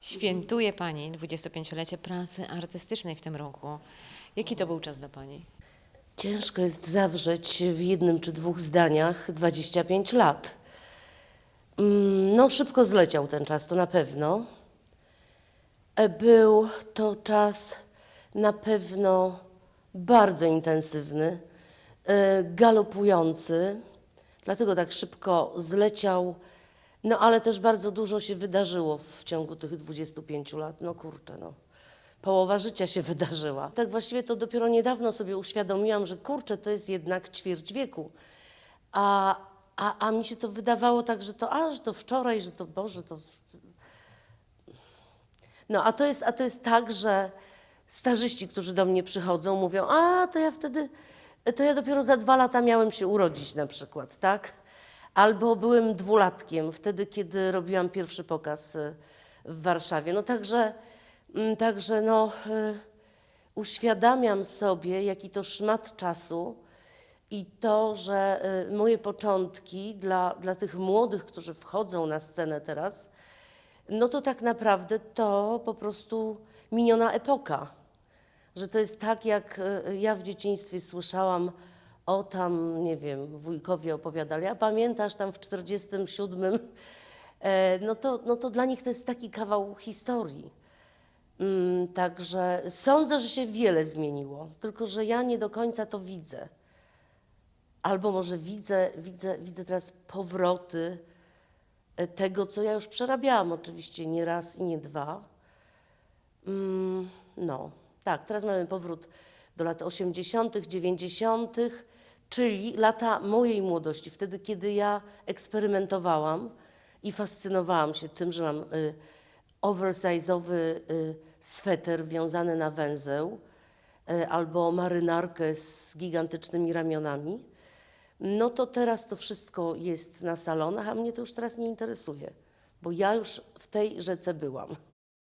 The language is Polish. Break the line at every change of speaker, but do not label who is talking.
Świętuje Pani 25-lecie pracy artystycznej w tym roku. Jaki to był czas dla Pani?
Ciężko jest zawrzeć w jednym czy dwóch zdaniach 25 lat. Mm, No, szybko zleciał ten czas, to na pewno. E, Był to czas na pewno bardzo intensywny, e, galopujący, dlatego tak szybko zleciał. No, ale też bardzo dużo się wydarzyło w ciągu tych 25 lat. No kurczę, no. Połowa życia się wydarzyła. Tak właściwie to dopiero niedawno sobie uświadomiłam, że kurczę, to jest jednak ćwierć wieku. A, a, a mi się to wydawało tak, że to, a, że to wczoraj, że to Boże, to... No, a to jest, a to jest tak, że starzyści, którzy do mnie przychodzą, mówią, a, to ja wtedy, to ja dopiero za dwa lata miałem się urodzić na przykład, tak? Albo byłem dwulatkiem, wtedy, kiedy robiłam pierwszy pokaz y, w Warszawie. No także, mm, także no, y, uświadamiam sobie, jaki to szmat czasu i to, że y, moje początki dla, dla tych młodych, którzy wchodzą na scenę teraz, no to tak naprawdę to po prostu miniona epoka. Że to jest tak, jak ja w dzieciństwie słyszałam o tam, nie wiem, wujkowie opowiadali, a pamiętasz tam w 47, e, no to, no to dla nich to jest taki kawał historii. Mm, Także sądzę, że się wiele zmieniło, tylko że ja nie do końca to widzę. Albo może widzę, widzę, widzę teraz powroty e, tego, co ja już przerabiałam oczywiście nie raz i nie dwa. Mm, No, tak, teraz mamy powrót do lat 80., 90., czyli lata mojej młodości, wtedy, kiedy ja eksperymentowałam i fascynowałam się tym, że mam y, oversize'owy y, sweter wiązany na węzeł y, albo marynarkę z gigantycznymi ramionami. No to teraz to wszystko jest na salonach, a mnie to już teraz nie interesuje, bo ja już w tej rzece byłam.